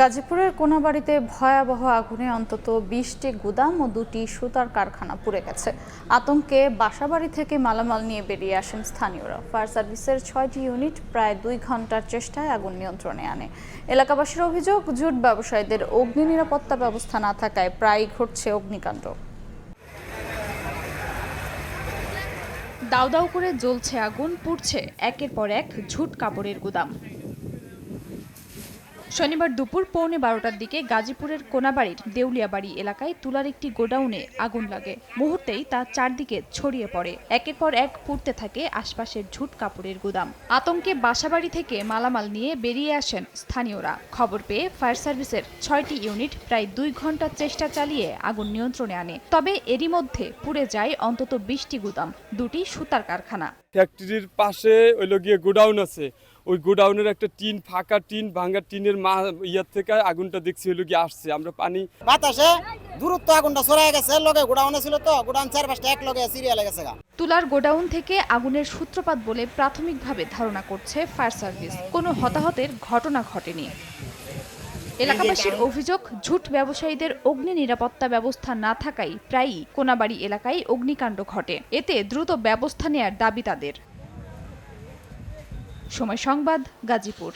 গাজীপুরের কোনাবাড়িতে ভয়াবহ আগুনে অন্তত বিশটি গুদাম ও দুটি সুতার কারখানা পুড়ে গেছে। আতঙ্কে বাসাবাড়ি থেকে মালামাল নিয়ে বেরিয়ে আসেন স্থানীয়রা। ফায়ার সার্ভিসের ছয়টি ইউনিট প্রায় দুই ঘণ্টার চেষ্টায় আগুন নিয়ন্ত্রণে আনে। এলাকাবাসীর অভিযোগ, জুট ব্যবসায়ীদের অগ্নি নিরাপত্তা ব্যবস্থা না থাকায় প্রায়ই ঘটছে অগ্নিকাণ্ড। দাউ দাউ করে জ্বলছে আগুন, পুড়ছে একের পর এক ঝুট কাপড়ের গুদাম। শনিবার দুপুর পৌনে বারোটার দিকে গাজীপুরের কোনাবাড়ির দেউলিয়াবাড়ি এলাকায় তুলার একটি গোডাউনে আগুন লাগে। মুহূর্তেই তা চারদিকে ছড়িয়ে পড়ে। একের পর এক পুড়তে থাকে আশপাশের ঝুট কাপড়ের গুদাম। আতঙ্কে বাসাবাড়ি থেকে মালামাল নিয়ে বেরিয়ে আসেন স্থানীয়রা। খবর পেয়ে ফায়ার সার্ভিসের ছয়টি ইউনিট প্রায় দুই ঘণ্টা চেষ্টা চালিয়ে আগুন নিয়ন্ত্রণে আনে। তবে এরই মধ্যে পুড়ে যায় অন্তত বিশটি গুদাম, দুটি সুতার কারখানা। ফ্যাক্টরির পাশে ওইলো গিয়ে গোডাউন আছে। ওই গোডাউনের একটা টিন ফাঁকা টিন ভাঙ্গা টিনের মা ইয়ার থেকে আগুনটা দেখছি হইল গিয়ে আসছে। আমরা পানি বাতাসে দূরত্ব আগুনটা ছড়াই গেছে লগে গোডাউনে ছিল তো গোডাউন চার পাঁচটা এক লগে সিরিয়ালে গেছে গা। তুলার গোডাউন থেকে আগুনের সূত্রপাত বলে প্রাথমিকভাবে ধারণা করছে ফায়ার সার্ভিস। কোনো হতাহতের ঘটনা ঘটেনি। এলাকাবাসীর অভিযোগ ঝুট ব্যবসায়ীদের অগ্নি নিরাপত্তা ব্যবস্থা না থাকায় প্রায়ই কোনাবাড়ি এলাকায় অগ্নিকাণ্ড ঘটে। এতে দ্রুত ব্যবস্থা নেয়ার দাবি তাদের। সময় সংবাদ গাজীপুর।